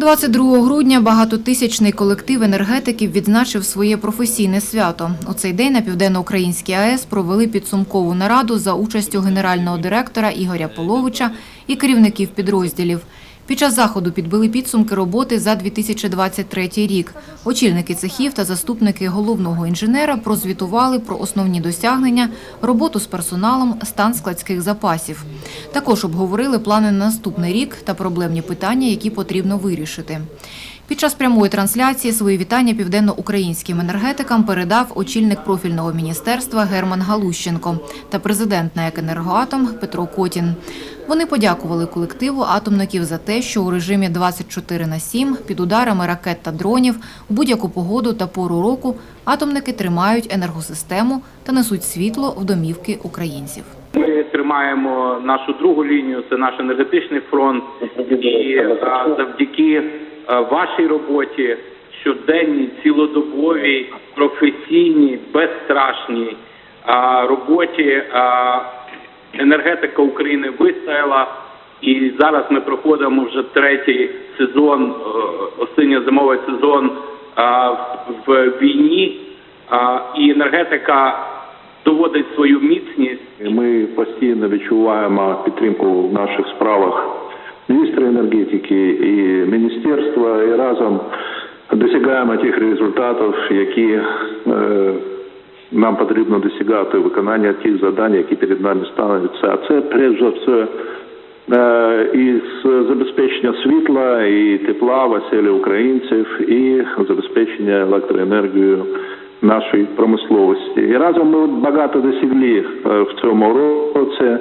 22 грудня багатотисячний колектив енергетиків відзначив своє професійне свято. У цей день на Південноукраїнській АЕС провели підсумкову нараду за участю генерального директора Ігоря Половича і керівників підрозділів. Під час заходу підбили підсумки роботи за 2023 рік. Очільники цехів та заступники головного інженера прозвітували про основні досягнення, роботу з персоналом, стан складських запасів. Також обговорили плани на наступний рік та проблемні питання, які потрібно вирішити. Під час прямої трансляції свої вітання південноукраїнським енергетикам передав очільник профільного міністерства Герман Галущенко та президент НАЕК «Енергоатом» Петро Котін. Вони подякували колективу атомників за те, що у режимі 24 на 7 під ударами ракет та дронів у будь-яку погоду та пору року атомники тримають енергосистему та несуть світло в домівки українців. Ми тримаємо нашу другу лінію, це наш енергетичний фронт, і завдяки вашій роботі, щоденній, цілодобовій, професійній, безстрашній роботі енергетика України вистояла. І зараз ми проходимо вже третій сезон, е, осінньо-зимовий сезон в війні, і енергетика доводить свою міцність. Ми постійно відчуваємо підтримку в наших справах міністра енергетики і міністерства, і разом досягаємо тих результатів, які е, нам потрібно досягати виконання тих завдань, які перед нами становляться. А це за все е, і з забезпечення світла і тепла в оселі українців, і забезпечення електроенергією нашої промисловості. І разом ми багато досягли е, в цьому році.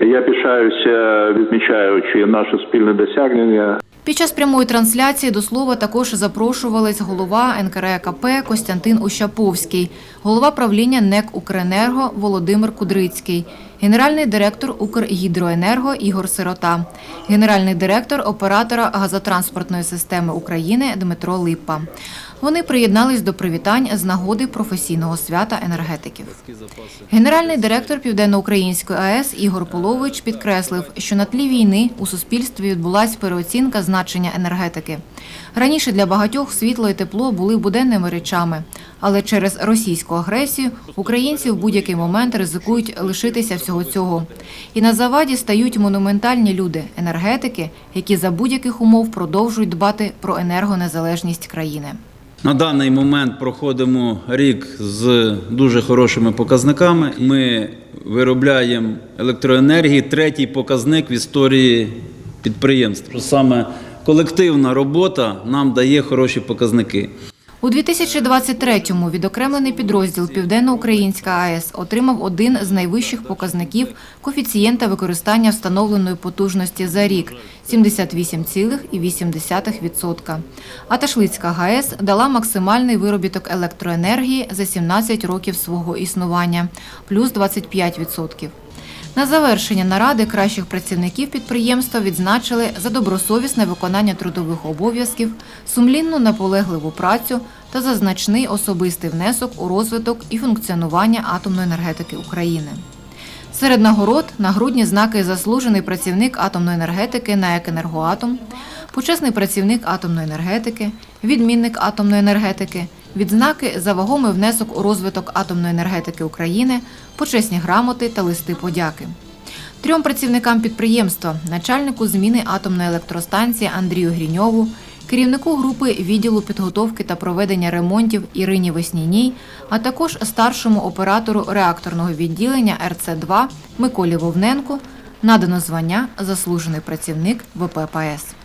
Я пишаюся, відмічаючи наше спільне досягнення. Під час прямої трансляції до слова також запрошувались голова НКРЕКП Костянтин Ощаповський, голова правління НЕК «Укренерго» Володимир Кудрицький, генеральний директор «Укргідроенерго» Ігор Сирота, генеральний директор оператора газотранспортної системи України Дмитро Липпа. Вони приєднались до привітань з нагоди професійного свята енергетиків. Генеральний директор Південноукраїнської АЕС Ігор Полович підкреслив, що на тлі війни у суспільстві відбулася переоцінка значення енергетики. Раніше для багатьох світло і тепло були буденними речами, але через російську агресію українці в будь-який момент ризикують лишитися всього цього. І на заваді стають монументальні люди, енергетики, які за будь-яких умов продовжують дбати про енергонезалежність країни. На даний момент проходимо рік з дуже хорошими показниками. Ми виробляємо електроенергії, третій показник в історії підприємства. Що Саме колективна робота нам дає хороші показники. У 2023-му відокремлений підрозділ Південноукраїнська АЕС отримав один з найвищих показників коефіцієнта використання встановленої потужності за рік – 78,8%. А Ташлицька ГАЕС дала максимальний виробіток електроенергії за 17 років свого існування – плюс 25%. На завершення наради кращих працівників підприємства відзначили за добросовісне виконання трудових обов'язків, сумлінну наполегливу працю та за значний особистий внесок у розвиток і функціонування атомної енергетики України. Серед нагород нагрудні знаки заслужений працівник атомної енергетики НАЕК «Енергоатом», почесний працівник атомної енергетики, відмінник атомної енергетики, відзнаки за вагомий внесок у розвиток атомної енергетики України, почесні грамоти та листи подяки. Трьом працівникам підприємства, начальнику зміни атомної електростанції Андрію Гріньову, керівнику групи відділу підготовки та проведення ремонтів Ірині Весніній, а також старшому оператору реакторного відділення РЦ-2 Миколі Вовненку надано звання Заслужений працівник ВППС.